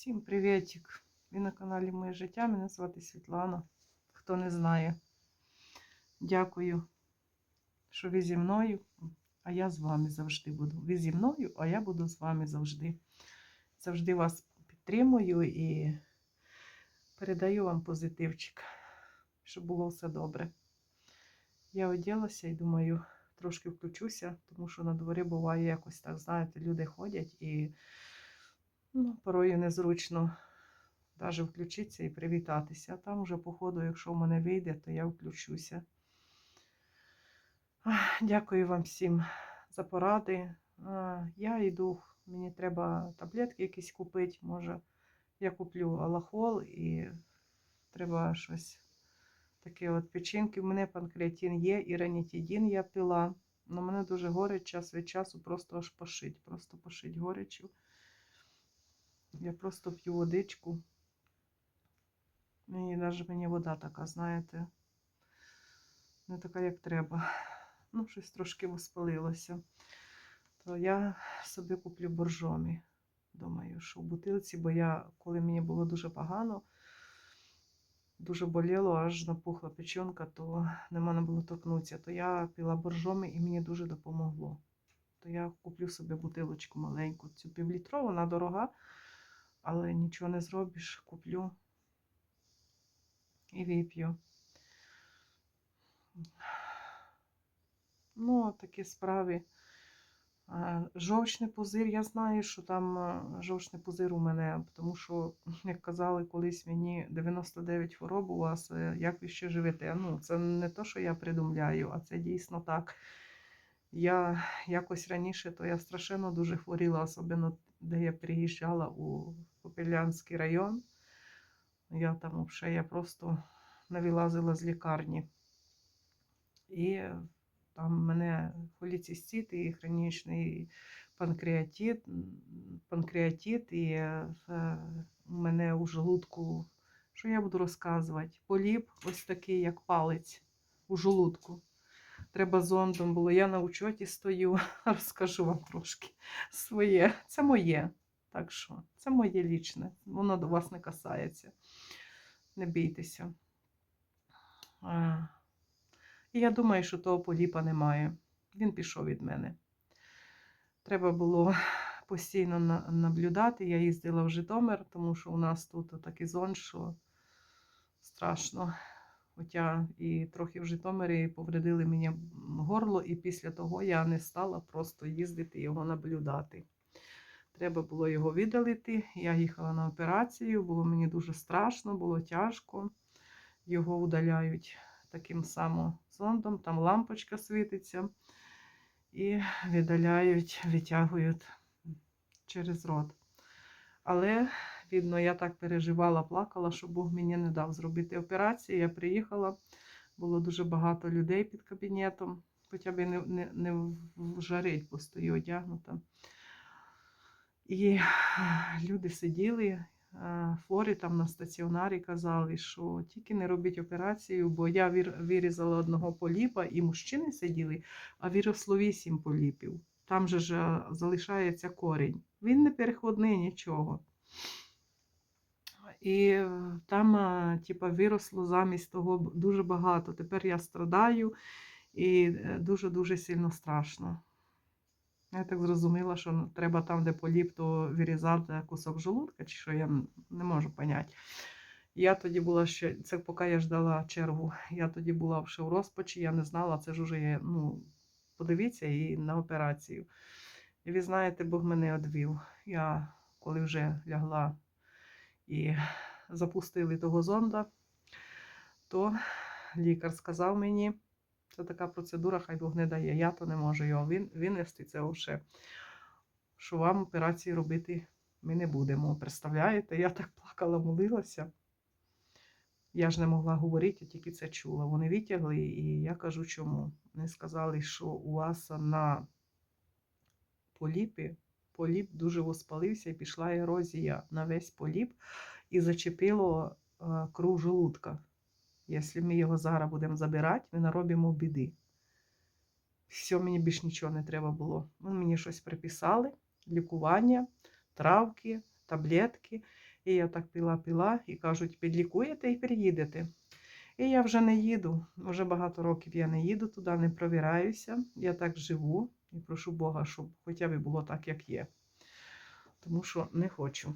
Всім привітик! Ви на каналі Моє життя. Мене звати Світлана. Хто не знає. Дякую, що ви зі мною, а я з вами завжди буду. Ви зі мною, а я буду з вами завжди. Завжди вас підтримую і передаю вам позитивчик, щоб було все добре. Я оділася і думаю, трошки включуся, тому що на дворі буває якось так, знаєте, люди ходять і ну, порою незручно навіть включитися і привітатися. А там уже, по ходу, якщо в мене вийде, то я включуся. Дякую вам всім за поради. Я йду, мені треба таблетки якісь купити. Може, я куплю алахол і треба щось таке от печінки. У мене панкреатин є, і ранітідін я пила. але мене дуже горить час від часу, просто аж пошить. Просто пошить горечу. Я просто п'ю водичку. Мені навіть мені вода така, знаєте, не така, як треба. Ну, щось трошки воспалилося. То я собі куплю боржомі. Думаю, що в бутилці, бо я, коли мені було дуже погано, дуже боліло, аж напухла печінка, то не можна було торкнутися. То я пила боржомі і мені дуже допомогло. То я куплю собі бутилочку маленьку. Цю півлітрову, вона дорога, але нічого не зробиш, куплю і вип'ю. Ну, такі справи. Жовчний пузир, я знаю, що там жовчний пузир у мене, тому що, як казали колись мені 99 хвороб у вас, е, як ви ще живете. Ну, це не то, що я придумляю, а це дійсно так. Я якось раніше, то я страшенно дуже хворіла, особливо де я приїжджала у Попелянський район. Я там взагалі я просто не вилазила з лікарні. І там мене холецистит і хронічний панкреатит, панкреатит і е, у мене у желудку, що я буду розказувати? Поліп ось такий, як палець у желудку. Треба зондом було. Я на учоті стою, розкажу вам трошки своє. Це моє. Так що, це моє лічне. Воно до вас не касається. Не бійтеся. І я думаю, що того поліпа немає. Він пішов від мене. Треба було постійно наблюдати. Я їздила в Житомир, тому що у нас тут такий зон, що страшно. Хоча і трохи в Житомирі повредили мені горло, і після того я не стала просто їздити його наблюдати. Треба було його видалити. Я їхала на операцію, було мені дуже страшно, було тяжко. Його удаляють таким самим зондом, там лампочка світиться, і видаляють, витягують через рот. Але, видно, я так переживала, плакала, що Бог мені не дав зробити операцію. Я приїхала, було дуже багато людей під кабінетом, хоча б не, не, не в жарить, бо стою одягнута. І люди сиділи, а, хворі там на стаціонарі казали, що тільки не робіть операцію, бо я вирізала одного поліпа, і мужчини сиділи, а виросло вісім поліпів. Там же ж залишається корінь. Він не переходний нічого. І е, там, а, типа, виросло замість того дуже багато. Тепер я страдаю і е, дуже-дуже сильно страшно. Я так зрозуміла, що ну, треба там, де поліп, то вирізати кусок желудка, чи що я не можу поняти. Я тоді була ще, це поки я ждала чергу, я тоді була ще в розпачі, я не знала, це ж уже є, ну, подивіться і на операцію. І ви знаєте, Бог мене одвів. Я коли вже лягла і запустили того зонда, то лікар сказав мені, це така процедура, хай Бог не дає. Я то не можу його винести. Це вже, що вам операції робити ми не будемо. Представляєте? Я так плакала, молилася. Я ж не могла говорити, я тільки це чула. Вони витягли, і я кажу, чому. Вони сказали, що у вас на поліпі поліп дуже воспалився і пішла ерозія на весь поліп і зачепило е, круг желудка. Якщо ми його зараз будемо забирати, ми наробимо біди. Все, мені більш нічого не треба було. Вони мені щось приписали, лікування, травки, таблетки. І я так пила-пила, і кажуть, підлікуєте і приїдете. І я вже не їду. Вже багато років я не їду туди, не провіряюся. Я так живу і прошу Бога, щоб хоча б було так, як є. Тому що не хочу.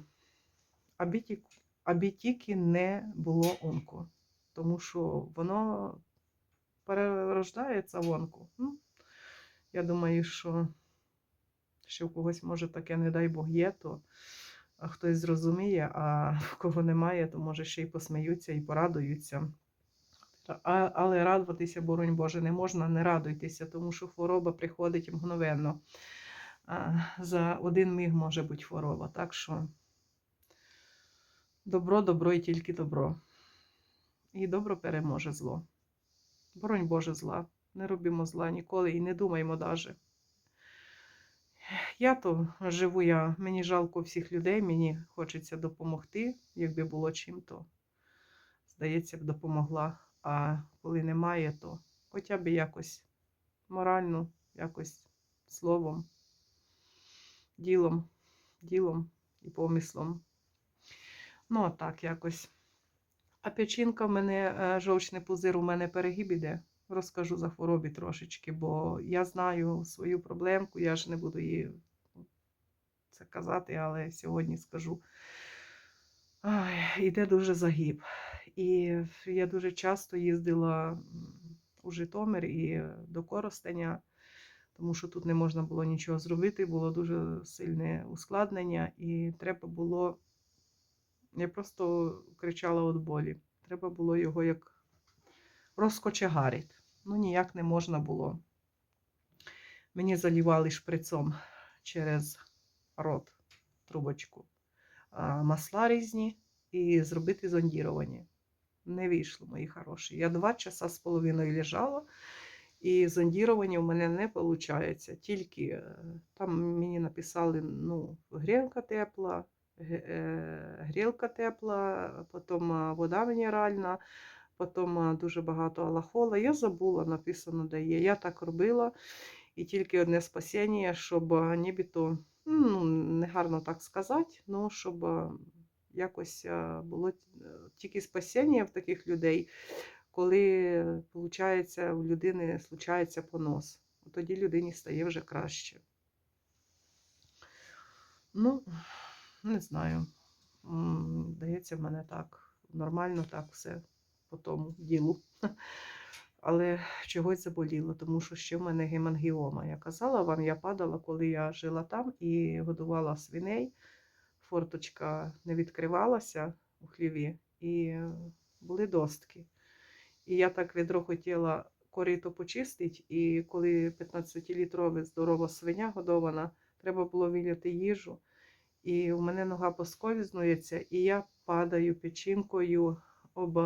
Аби тільки, не було онко. Тому що воно перерождається в онку. Ну, я думаю, що ще в когось може таке, не дай Бог, є, то хтось зрозуміє, а в кого немає, то може ще й посміються і порадуються. Але радуватися, боронь Боже, не можна, не радуйтеся, тому що хвороба приходить мгновенно. За один міг може бути хвороба. Так що добро, добро і тільки добро. І добро переможе зло. Боронь Боже зла. Не робимо зла ніколи і не думаємо даже. Я то живу, я, мені жалко всіх людей, мені хочеться допомогти. Якби було чим, то, здається, б допомогла. А коли немає, то хоча б якось морально, якось словом, ділом, ділом і помислом. Ну, а так якось. А печінка в мене, е, жовчний пузир, у мене перегиб іде. Розкажу за хворобі трошечки, бо я знаю свою проблемку, я ж не буду її це казати, але сьогодні скажу. Ай, іде дуже загиб. І я дуже часто їздила у Житомир і до Коростеня, тому що тут не можна було нічого зробити, було дуже сильне ускладнення, і треба було. Я просто кричала від болі. Треба було його як розкочегарити. Ну, ніяк не можна було. Мені залівали шприцом через рот трубочку масла різні і зробити зондірування. Не вийшло, мої хороші. Я два часа з половиною лежала, і зондірування в мене не виходить. Тільки е, там мені написали ну, грілка тепла, е, грілка тепла, потім вода мінеральна, потім дуже багато алахола. Я забула, написано, де є. Я так робила. І тільки одне спасіння, щоб нібито, ну, негарно так сказати, ну, щоб якось було е, тільки спасіння в таких людей, коли, виходить, у людини случається понос. Тоді людині стає вже краще. Ну, не знаю. Здається, в мене так нормально так все по тому ділу. Але чогось заболіло, тому що ще в мене гемангіома. Я казала вам, я падала, коли я жила там і годувала свиней. Форточка не відкривалася у хліві, і були достки. І я так відро хотіла корито почистити, і коли 15-літрова здорова свиня годована, треба було виляти їжу. І у мене нога посковзнується, і я падаю печінкою об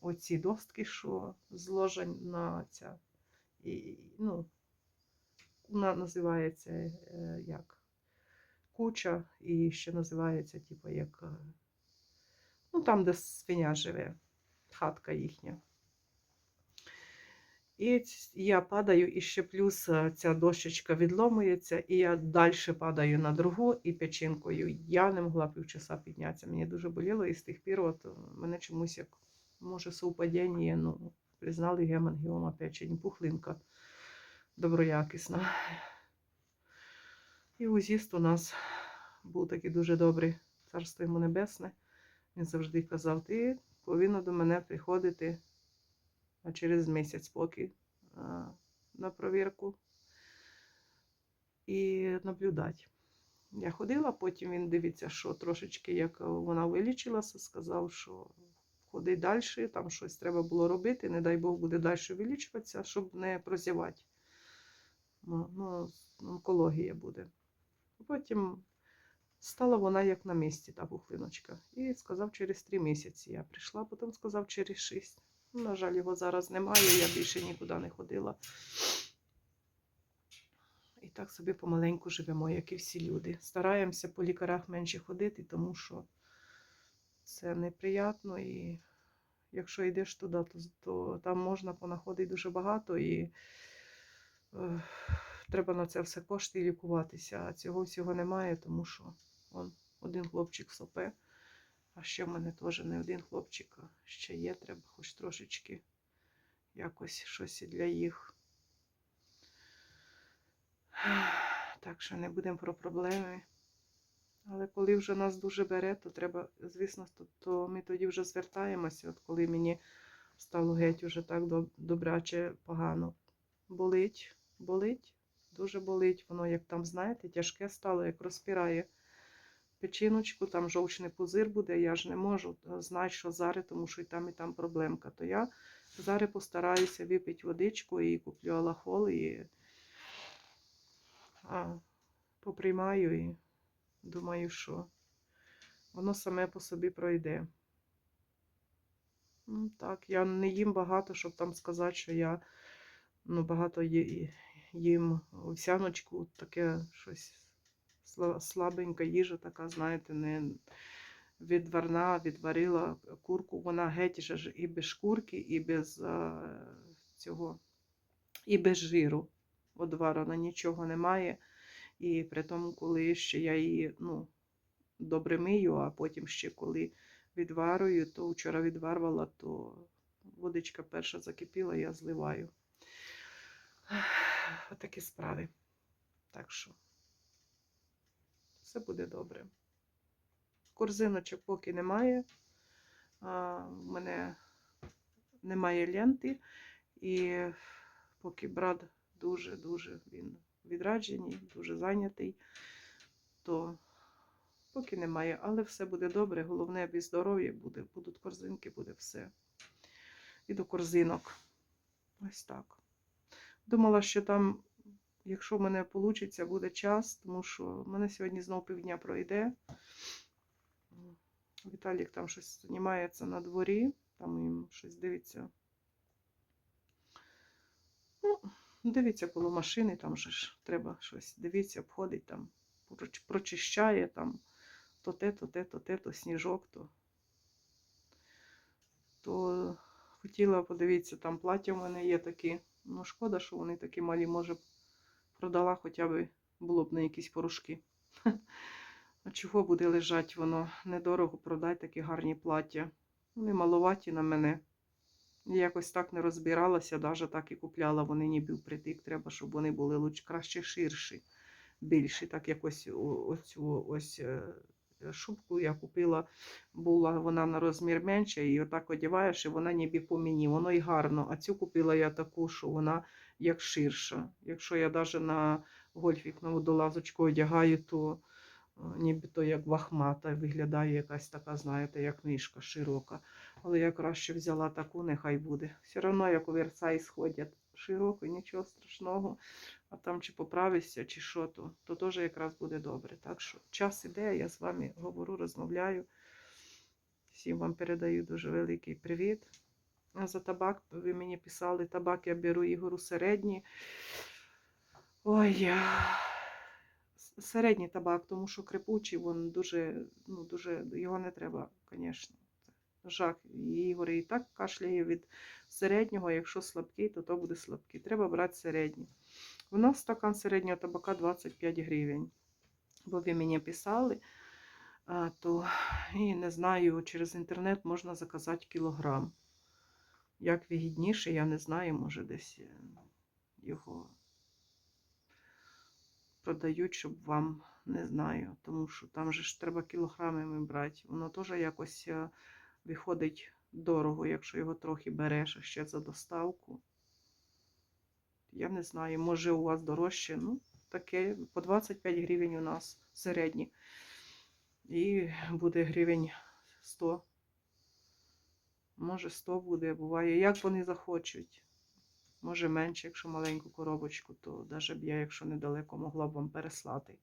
оці достки, що зложені на ця. І, ну, вона називається е, як куча, і ще називається, типу, як. е, Ну, там, де свиня живе, хатка їхня. І я падаю, і ще плюс е, ця дощечка відломується, і я далі падаю на другу і печінкою. Я не могла півчаса піднятися. Мені дуже боліло, і з тих пір от, мене чомусь як, може, совпадіння, ну, признали гемангіома печень, пухлинка доброякісна. І узіст у нас був такий дуже добрий, царство йому небесне. Він завжди казав, ти повинна до мене приходити через місяць поки на провірку і наблюдати. Я ходила, потім він дивиться, що трошечки як вона вилічилася, сказав, що ходи далі, там щось треба було робити, не дай Бог буде далі вилічуватися, щоб не прозівати. Ну, ну, онкологія буде. Потім стала вона як на місці, та пухлиночка. І сказав, через три місяці я прийшла, потім сказав через шість. На жаль, його зараз немає, я більше нікуди не ходила. І так собі помаленьку живемо, як і всі люди. Стараємося по лікарях менше ходити, тому що це неприємно. І якщо йдеш туди, то, то там можна понаходити дуже багато і е, треба на це все кошти і лікуватися. А цього всього немає, тому що он, один хлопчик сопе, А ще в мене теж не один хлопчик, а ще є, треба хоч трошечки якось щось для їх. Так що не будемо про проблеми. Але коли вже нас дуже бере, то треба, звісно, то, то ми тоді вже звертаємося. От коли мені стало геть уже так добряче погано. Болить, болить, дуже болить. Воно, як там, знаєте, тяжке стало, як розпирає печіночку, там жовчний пузир буде, я ж не можу знати, що зараз, тому що і там, і там проблемка. То я зараз постараюся випити водичку і куплю алахол і а, поприймаю і думаю, що воно саме по собі пройде. Ну, так, я не їм багато, щоб там сказати, що я ну, багато ї- їм овсяночку, таке щось слабенька їжа, така, знаєте, не відварна, відварила курку. Вона геть ж і без шкурки, і без а, цього, і без жиру. Одварена нічого немає. І при тому, коли ще я її ну, добре мию, а потім ще коли відварую, то вчора відварвала, то водичка перша закипіла, я зливаю. Отакі справи. Так що все буде добре. Корзиночок поки немає. В мене немає ленти, і поки брат дуже-дуже він відраджений, дуже зайнятий, то поки немає. Але все буде добре. Головне, без здоров'я буде, будуть корзинки, буде все. І до корзинок. Ось так. Думала, що там, якщо в мене вийде, буде час, тому що в мене сьогодні знову півдня пройде. Віталік там щось займається на дворі, там їм щось дивиться. Ну, дивиться коло машини, там же ж треба щось дивитися, обходить там, прочищає там то те, то те, то те, то сніжок, то. То хотіла подивитися, там плаття в мене є такі. Ну, шкода, що вони такі малі, може, продала хоча б було б на якісь порошки. А чого буде лежати воно? Недорого продай такі гарні плаття. Вони маловаті на мене. Якось так не розбиралася, навіть так і купляла. Вони ніби впритик. Треба, щоб вони були краще ширші, більші. Так якось оцю ось е, шубку я купила, була вона на розмір менша, і отак одягаєш, і вона ніби по мені. Воно і гарно. А цю купила я таку, що вона як ширша. Якщо я навіть на гольфік на водолазочку одягаю, то е, нібито як вахмата виглядає якась така, знаєте, як мишка широка. Але я краще взяла таку, нехай буде. Все одно, як у Версай сходять широко, нічого страшного. А там чи поправишся, чи що, то, то теж якраз буде добре. Так що час іде, я з вами говорю, розмовляю. Всім вам передаю дуже великий привіт. За табак ви мені писали, табак я беру Ігору середній. Ой, середній табак, тому що крепучий, він дуже, ну, дуже, його не треба, звісно. Жах. Ігор і так кашляє від середнього, якщо слабкий, то то буде слабкий. Треба брати середній. У нас стакан середнього табака 25 гривень. Бо ви мені писали, то і не знаю, через інтернет можна заказати кілограм. Як вигідніше, я не знаю, може десь е, його продають, щоб вам не знаю, тому що там же ж треба кілограмами брати. Воно теж якось е, виходить дорого, якщо його трохи береш ще за доставку. Я не знаю, може у вас дорожче. Ну, таке по 25 гривень у нас середні. І буде гривень 100. Може 100 буде, буває. Як вони захочуть. Може менше, якщо маленьку коробочку, то навіть б я, якщо недалеко, могла б вам переслати.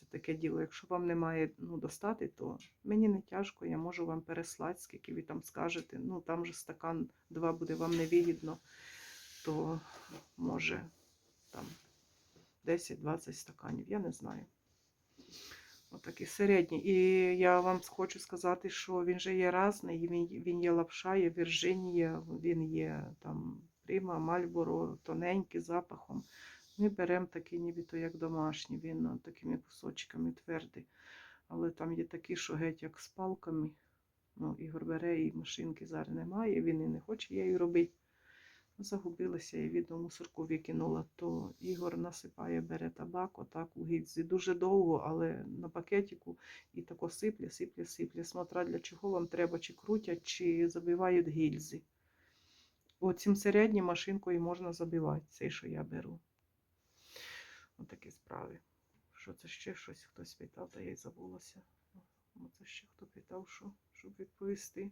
Це таке діло. Якщо вам немає ну, достати, то мені не тяжко, я можу вам переслати, скільки ви там скажете. Ну, там же стакан 2 буде вам невигідно, то може там 10-20 стаканів, я не знаю. Отакі середні. І я вам хочу сказати, що він же є різний, він, він є лапша, є Вірджинія, він є там Прима, Мальборо, тоненький запахом. Ми беремо такий, нібито як домашній, він ну, такими кусочками твердий. Але там є такі, що геть як з палками. Ну, Ігор бере і машинки зараз немає, він і не хоче її робити. Загубилася і від мусорку викинула, то Ігор насипає, бере табак, отак у гільзі. Дуже довго, але на пакетику і тако сиплє, сиплє, сиплє. Смотря для чого вам треба, чи крутять, чи забивають гільзи. Оцім середнім машинкою можна забивати, цей, що я беру. Отакі справи. Що це ще щось хтось питав, та я й забулася. Оце ще хто питав, що, щоб відповісти.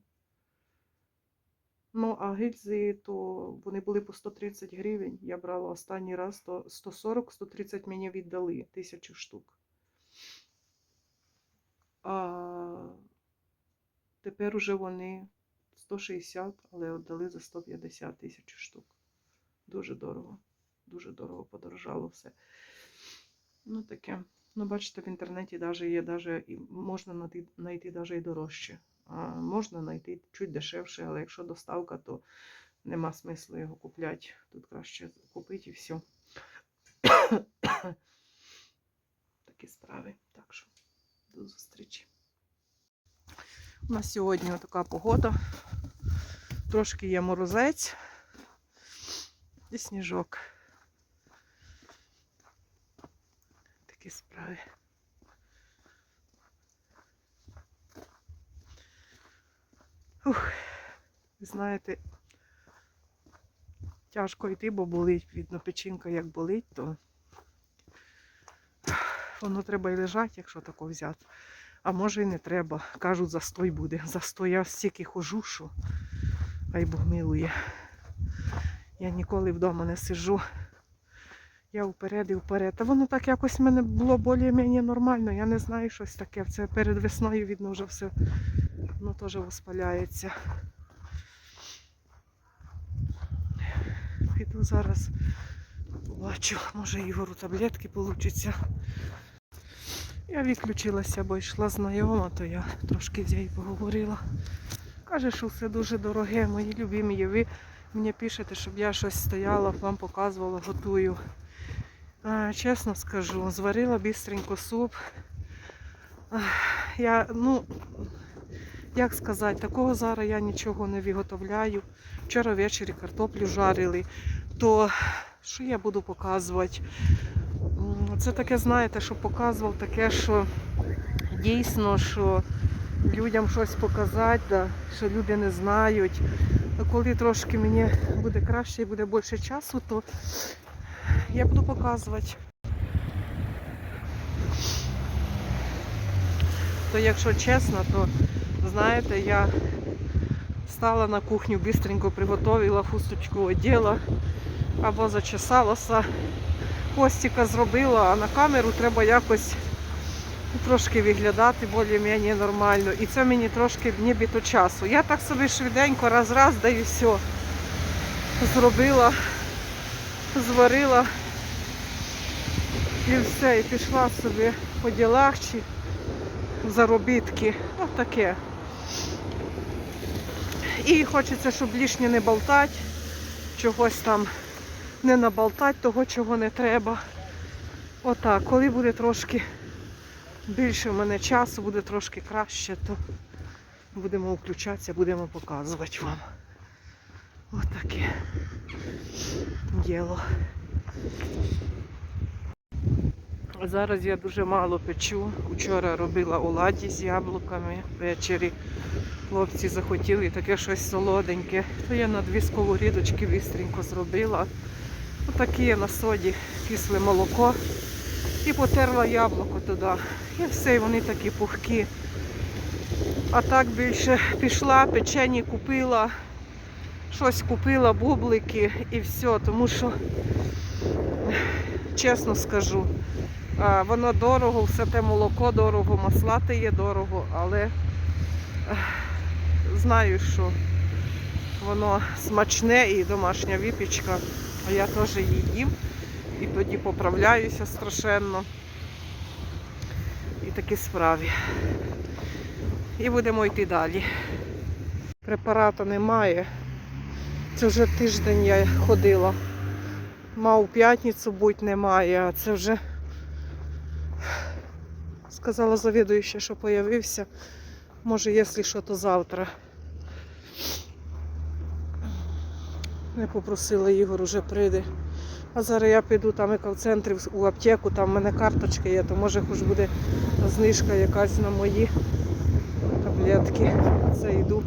Ну, а гільзи, то вони були по 130 гривень. Я брала останній раз, то 140-130 мені віддали, тисячу штук. А тепер уже вони 160, але віддали за 150 тисяч штук. Дуже дорого. Дуже дорого подорожало все. Ну, таке. Ну, бачите, в інтернеті даже є, даже, і можна знайти, даже і дорожче. А можна знайти чуть дешевше, але якщо доставка, то нема смислу його купляти. Тут краще купити і все. Такі справи. Так що до зустрічі. У нас сьогодні така погода. Трошки є морозець і сніжок. Такі справи. Ух, знаєте, тяжко йти, бо болить, видно, печінка як болить, то воно треба і лежати, якщо тако взяти. А може і не треба. Кажуть, застой буде. Застой я стільки хожу, що хай Бог милує. Я ніколи вдома не сижу. Я вперед і вперед. Та воно так якось в мене було більш-менш нормально. Я не знаю щось таке. Це перед весною, видно, вже все воно теж воспаляється. Піду зараз побачу, може Ігору таблетки получиться. Я відключилася, бо йшла знайома, то я трошки з нею поговорила. Каже, що все дуже дороге, мої любимі. Ви мені пишете, щоб я щось стояла, вам показувала, готую. Чесно скажу, зварила бістренько суп. Я, ну, як сказати, такого зараз я нічого не виготовляю. Вчора ввечері картоплю жарили, то що я буду показувати? Це таке, знаєте, що показував, таке, що дійсно, що людям щось показати, да, що люди не знають. Коли трошки мені буде краще і буде більше часу, то я буду показувати. То якщо чесно, то знаєте, я стала на кухню, бистренько приготувала хусточку оділа або зачесалася, хвостика зробила, а на камеру треба якось трошки виглядати більш-менш нормально. І це мені трошки нібито часу. Я так собі швиденько раз-раз да і все зробила, зварила і все, і пішла собі по ділах чи заробітки. Ось таке. І хочеться, щоб лишнє не болтати, чогось там не наболтати, того, чого не треба. Отак, коли буде трошки більше в мене часу, буде трошки краще, то будемо включатися, будемо показувати вам. Отаке діло. Зараз я дуже мало печу. Вчора робила оладі з яблуками ввечері. Хлопці захотіли таке щось солоденьке. То я на дві сковорідочки бистренько зробила. Отакі на соді кисле молоко. І потерла яблуко туди. І все, і вони такі пухкі. А так більше пішла, печені купила, щось купила, бублики і все, тому що, чесно скажу, воно дорого, все те молоко дорого, маслати є дорого, але знаю, що воно смачне і домашня випічка, я теж її їм і тоді поправляюся страшенно. І такі справи. І будемо йти далі. Препарату немає. Це вже тиждень я ходила. Мав п'ятницю бути немає, а це вже сказала завідуюча, що появився. Може, якщо що, то завтра. Не попросила Ігор уже прийде. А зараз я піду там яка в центрі у аптеку, там в мене карточка є, то може хоч буде знижка якась на мої таблетки. Це йду.